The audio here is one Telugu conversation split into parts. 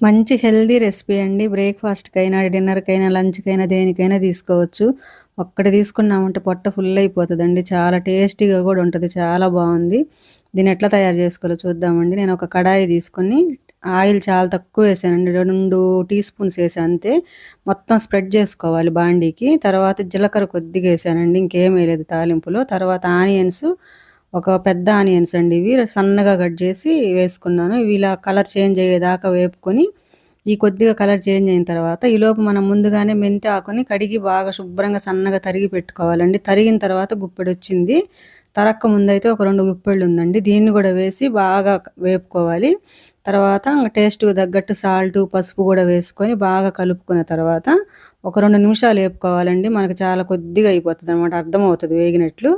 మంచి హెల్దీ రెసిపీ అండి. బ్రేక్ఫాస్ట్కైనా డిన్నర్కైనా లంచ్కైనా దేనికైనా తీసుకోవచ్చు. ఒక్కటి తీసుకున్నామంటే పొట్ట ఫుల్ అయిపోతుందండి చాలా టేస్టీగా కూడా ఉంటుంది. చాలా బాగుంది. దీన్ని ఎట్లా తయారు చేసుకోవాలో చూద్దామండి. నేను ఒక కడాయి తీసుకొని ఆయిల్ చాలా తక్కువ వేసానండి. రెండు టీ స్పూన్స్ వేసాను అంతే. మొత్తం స్ప్రెడ్ చేసుకోవాలి బాండీకి. తర్వాత జీలకర్ర కొద్దిగా వేసానండి. ఇంకేం వేయలేదు తాలింపులో. తర్వాత ఆనియన్స్ ఒక పెద్ద ఆనియన్స్ అండి ఇవి. సన్నగా కట్ చేసి వేసుకున్నాను. ఇవి ఇలా కలర్ చేంజ్ అయ్యేదాకా వేపుకొని ఈ కొద్దిగా కలర్ చేంజ్ అయిన తర్వాత ఈ లోపు మనం ముందుగానే మెంతి ఆకుని కడిగి బాగా శుభ్రంగా సన్నగా తరిగి పెట్టుకోవాలండి. తరిగిన తర్వాత గుప్పెడు వచ్చింది. తరక్క ముందైతే ఒక రెండు గుప్పెళ్ళు ఉందండి. దీన్ని కూడా వేసి బాగా వేపుకోవాలి. తర్వాత టేస్ట్ తగ్గట్టు సాల్ట్ పసుపు కూడా వేసుకొని బాగా కలుపుకున్న తర్వాత ఒక రెండు నిమిషాలు వేపుకోవాలండి. మనకు చాలా కొద్దిగా అయిపోతుంది అనమాట అర్థమవుతుంది వేగినట్లు.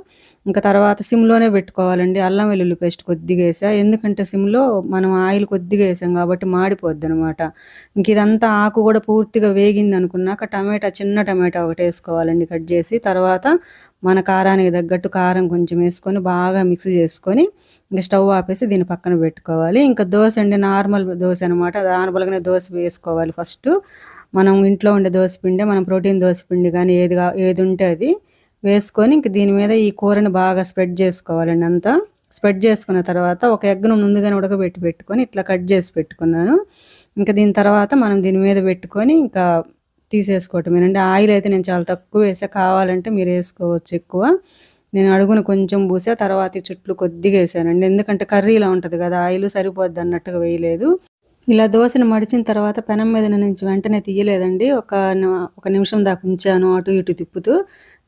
ఇంకా తర్వాత సిమ్లోనే పెట్టుకోవాలండి. అల్లం వెల్లుల్లి పేస్ట్ కొద్దిగా వేసా. ఎందుకంటే సిమ్లో మనం ఆయిల్ కొద్దిగా వేసాం కాబట్టి మాడిపోద్ది అనమాట ఇంక ఇదంతా ఆకు కూడా పూర్తిగా వేగింది అనుకున్నాక టమాటా చిన్న టమాటా ఒకటి వేసుకోవాలండి కట్ చేసి. తర్వాత మన కారానికి తగ్గట్టు కారం కొంచెం వేసుకొని బాగా మిక్స్ చేసుకొని ఇంకా స్టవ్ ఆపేసి దీన్ని పక్కన పెట్టుకోవాలి. ఇంకా దోశ అండి నార్మల్ దోశ అనమాట నార్మల్గానే దోశ వేసుకోవాలి ఫస్ట్ మనం ఇంట్లో ఉండే దోశ పిండి మనం ప్రోటీన్ దోశ పిండి కానీ ఏది ఏది ఉంటే అది వేసుకొని ఇంక దీని మీద ఈ కూరని బాగా స్ప్రెడ్ చేసుకోవాలండి అంతా. స్ప్రెడ్ చేసుకున్న తర్వాత ఒక ఎగ్ను ముందుగానే ఉడకబెట్టి పెట్టుకొని ఇట్లా కట్ చేసి పెట్టుకున్నాను. ఇంకా దీని తర్వాత మనం దీని మీద పెట్టుకొని ఇంకా తీసేసుకోవటమేనండి ఆయిల్ అయితే నేను చాలా తక్కువ వేసా. కావాలంటే మీరు వేసుకోవచ్చు ఎక్కువ. నేను అడుగును కొంచెం పూసా తర్వాత చుట్లు కొద్దిగా వేసానండి ఎందుకంటే కర్రీలా ఉంటుంది కదా ఆయిల్ సరిపోద్ది అన్నట్టుగా వేయలేదు. ఇలా దోశను మడిచిన తర్వాత పెనం మీద నుంచి వెంటనే తీయలేదండి. ఒక ఒక నిమిషం దాకా ఉంచాను అటు ఇటు తిప్పుతూ.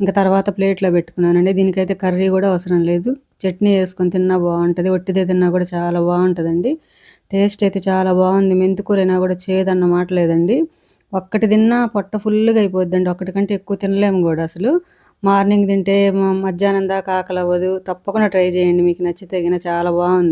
ఇంకా తర్వాత ప్లేట్లో పెట్టుకున్నానండి దీనికైతే కర్రీ కూడా అవసరం లేదు. చట్నీ వేసుకొని తిన్నా బాగుంటుంది. ఒట్టిదే తిన్నా కూడా చాలా బాగుంటుందండి. టేస్ట్ అయితే చాలా బాగుంది. మెంతికూరైనా కూడా చేదన్న మాట లేదండి. ఒక్కటి తిన్నా పొట్ట ఫుల్గా అయిపోద్దండి. ఒక్కటి కంటే ఎక్కువ తినలేము కూడా అసలు. మార్నింగ్ తింటే మధ్యాహ్నం దాకా ఆకలి అవ్వదు తప్పకుండా ట్రై చేయండి. మీకు నచ్చితే చాలా బాగుంది.